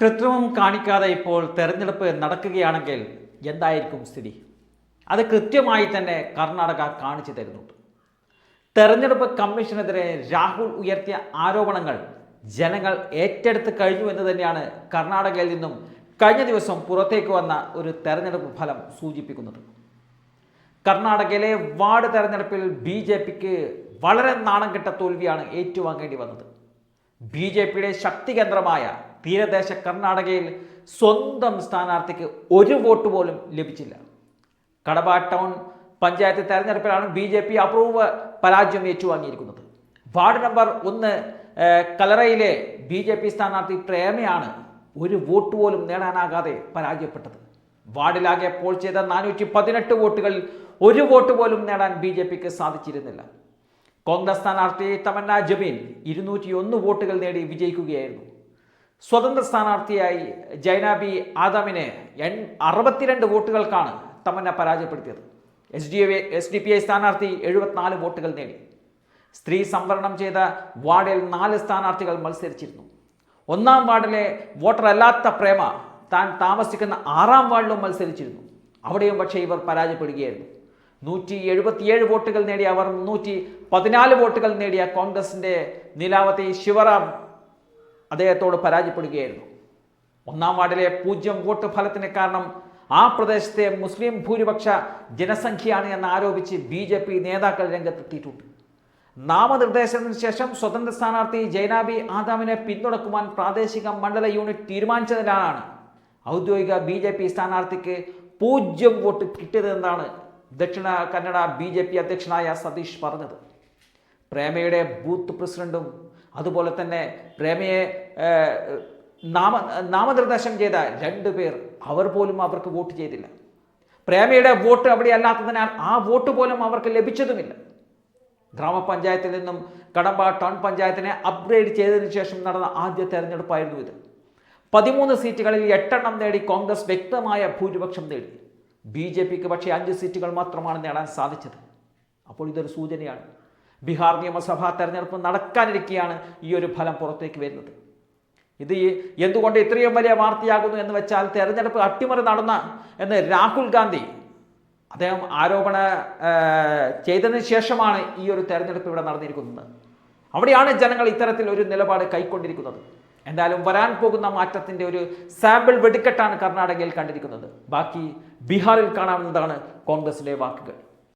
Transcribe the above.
കൃത്രിമം കാണിക്കാതെ ഇപ്പോൾ തെരഞ്ഞെടുപ്പ് നടക്കുകയാണെങ്കിൽ എന്തായിരിക്കും സ്ഥിതി? അത് കൃത്യമായി തന്നെ കർണാടക കാണിച്ചു തരുന്നുണ്ട്. തെരഞ്ഞെടുപ്പ് കമ്മീഷനെതിരെ രാഹുൽ ഉയർത്തിയ ആരോപണങ്ങൾ ജനങ്ങൾ ഏറ്റെടുത്ത് കഴിഞ്ഞു എന്ന് തന്നെയാണ് കർണാടകയിൽ നിന്നും കഴിഞ്ഞ ദിവസം പുറത്തേക്ക് വന്ന ഒരു തെരഞ്ഞെടുപ്പ് ഫലം സൂചിപ്പിക്കുന്നത്. കർണാടകയിലെ വാർഡ് തെരഞ്ഞെടുപ്പിൽ ബി ജെ പിക്ക് വളരെ നാണം കെട്ട തോൽവിയാണ് ഏറ്റുവാങ്ങേണ്ടി വന്നത്. ബി ജെ പിയുടെ ശക്തി കേന്ദ്രമായ തീരദേശ കർണാടകയിൽ സ്വന്തം സ്ഥാനാർത്ഥിക്ക് ഒരു വോട്ട് പോലും ലഭിച്ചില്ല. കടബ ടൗൺ പഞ്ചായത്ത് തെരഞ്ഞെടുപ്പിലാണ് ബി ജെ പി അപൂർവ പരാജയം ഏറ്റുവാങ്ങിയിരിക്കുന്നത്. വാർഡ് നമ്പർ ഒന്ന് കലറയിലെ ബി ജെ പി സ്ഥാനാർത്ഥി പ്രേമയാണ് ഒരു വോട്ട് പോലും നേടാനാകാതെ പരാജയപ്പെട്ടത്. വാർഡിലാകെ പോൾ ചെയ്ത നാനൂറ്റി പതിനെട്ട് വോട്ടുകളിൽ ഒരു വോട്ട് പോലും നേടാൻ ബി ജെ പിക്ക് സാധിച്ചിരുന്നില്ല. കോൺഗ്രസ് സ്ഥാനാർത്ഥി തമന്ന ജമീൻ ഇരുന്നൂറ്റി ഒന്ന് വോട്ടുകൾ നേടി വിജയിക്കുകയായിരുന്നു. സ്വതന്ത്ര സ്ഥാനാർത്ഥിയായി ജൈനാബി ആദാമിനെ എൺ അറുപത്തിരണ്ട് വോട്ടുകൾക്കാണ് തമന്ന പരാജയപ്പെടുത്തിയത്. S D S D P I സ്ഥാനാർത്ഥി എഴുപത്തിനാല് വോട്ടുകൾ നേടി. സ്ത്രീ സംവരണം ചെയ്ത വാർഡിൽ നാല് സ്ഥാനാർത്ഥികൾ മത്സരിച്ചിരുന്നു. ഒന്നാം വാർഡിലെ വോട്ടറല്ലാത്ത പ്രേമ താൻ താമസിക്കുന്ന ആറാം വാർഡിലും മത്സരിച്ചിരുന്നു. അവിടെയും പക്ഷേ ഇവർ പരാജയപ്പെടുകയായിരുന്നു. നൂറ്റി എഴുപത്തിയേഴ് വോട്ടുകൾ നേടിയ അവർ നൂറ്റി പതിനാല് വോട്ടുകൾ നേടിയ കോൺഗ്രസിന്റെ നിലാവതി ശിവറാം അദ്ദേഹത്തോട് പരാജയപ്പെടുകയായിരുന്നു. ഒന്നാം വാർഡിലെ പൂജ്യം വോട്ട് ഫലത്തിന് കാരണം ആ പ്രദേശത്തെ മുസ്ലിം ഭൂരിപക്ഷ ജനസംഖ്യയാണ് എന്ന് ആരോപിച്ച് ബി ജെ പി നേതാക്കൾ രംഗത്തെത്തിയിട്ടുണ്ട്. നാമനിർദ്ദേശത്തിന് ശേഷം സ്വതന്ത്ര സ്ഥാനാർത്ഥി ജൈനാബി ആദാമിനെ പിന്തുണക്കുവാൻ പ്രാദേശിക മണ്ഡല യൂണിറ്റ് തീരുമാനിച്ചതിനാണ് ഔദ്യോഗിക ബി ജെ പി സ്ഥാനാർത്ഥിക്ക് പൂജ്യം vote കിട്ടിയതെന്നാണ് Dakshina Kannada B J P അധ്യക്ഷനായ സതീഷ് പറഞ്ഞത്. പ്രേമയുടെ ബൂത്ത് പ്രസിഡന്റും അതുപോലെ തന്നെ പ്രേമയെ നാമ നാമനിർദ്ദേശം ചെയ്ത രണ്ട് പേർ അവർ പോലും അവർക്ക് വോട്ട് ചെയ്തില്ല. പ്രേമയുടെ വോട്ട് അവിടെ അല്ലാത്തതിനാൽ ആ വോട്ട് പോലും അവർക്ക് ലഭിച്ചതുമില്ല. ഗ്രാമപഞ്ചായത്തിൽ നിന്നും കടമ്പ ടൗൺ പഞ്ചായത്തിനെ അപ്ഗ്രേഡ് ചെയ്തതിനു ശേഷം നടന്ന ആദ്യ തെരഞ്ഞെടുപ്പായിരുന്നു ഇത്. പതിമൂന്ന് സീറ്റുകളിൽ എട്ടെണ്ണം നേടി കോൺഗ്രസ് വ്യക്തമായ ഭൂരിപക്ഷം നേടി. ബി ജെ പിക്ക് പക്ഷേ അഞ്ച് സീറ്റുകൾ മാത്രമാണ് നേടാൻ സാധിച്ചത്. അപ്പോൾ ഇതൊരു സൂചനയാണ്. ബീഹാർ നിയമസഭാ തെരഞ്ഞെടുപ്പ് നടക്കാനിരിക്കെയാണ് ഈ ഒരു ഫലം പുറത്തേക്ക് വരുന്നത്. ഇത് എന്തുകൊണ്ട് ഇത്രയും വലിയ വാർത്തയാകുന്നു എന്ന് വെച്ചാൽ തെരഞ്ഞെടുപ്പ് അട്ടിമറി നടന്ന എന്ന് രാഹുൽ ഗാന്ധി അദ്ദേഹം ആരോപണ ചെയ്തതിന് ശേഷമാണ് ഈ ഒരു തെരഞ്ഞെടുപ്പ് ഇവിടെ നടന്നിരിക്കുന്നത്. അവിടെയാണ് ജനങ്ങൾ ഇത്തരത്തിൽ ഒരു നിലപാട് കൈക്കൊണ്ടിരിക്കുന്നത്. എന്തായാലും വരാൻ പോകുന്ന മാറ്റത്തിന്റെ ഒരു സാമ്പിൾ വെടിക്കെട്ടാണ് കർണാടകയിൽ കണ്ടിരിക്കുന്നത്. ബാക്കി ബീഹാറിൽ കാണാവുന്നതാണ് കോൺഗ്രസിലെ വാക്കുകൾ.